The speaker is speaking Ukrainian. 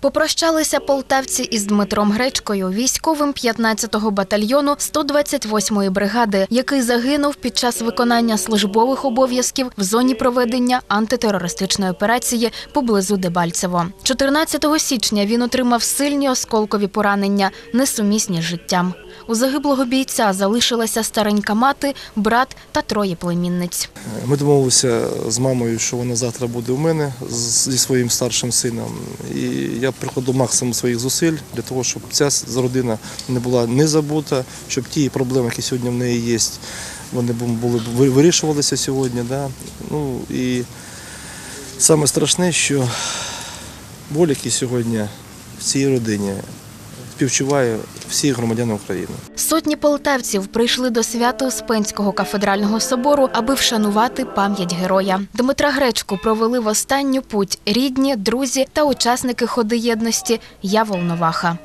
Попрощалися полтавці із Дмитром Гречкою, військовим 15-го батальйону 128-ї бригади, який загинув під час виконання службових обов'язків в зоні проведення антитерористичної операції поблизу Дебальцево. 14 січня він отримав сильні осколкові поранення, несумісні з життям. У загиблого бійця залишилася старенька мати, брат та троє племінниць. Ми домовилися з мамою, що вона завтра буде у мене зі своїм старшим сином. І я прикладу максимум своїх зусиль для того, щоб ця родина не була не забута, щоб ті проблеми, які сьогодні в неї є, вони були вирішувалися сьогодні. Да? Ну і саме страшне, що боль, який сьогодні в цій родині співчуває всі громадяни України. Сотні полтавців прийшли до Свято-Успенського кафедрального собору, аби вшанувати пам'ять героя. Дмитра Гречку провели в останню путь рідні, друзі та учасники ходи єдності Я Волноваха.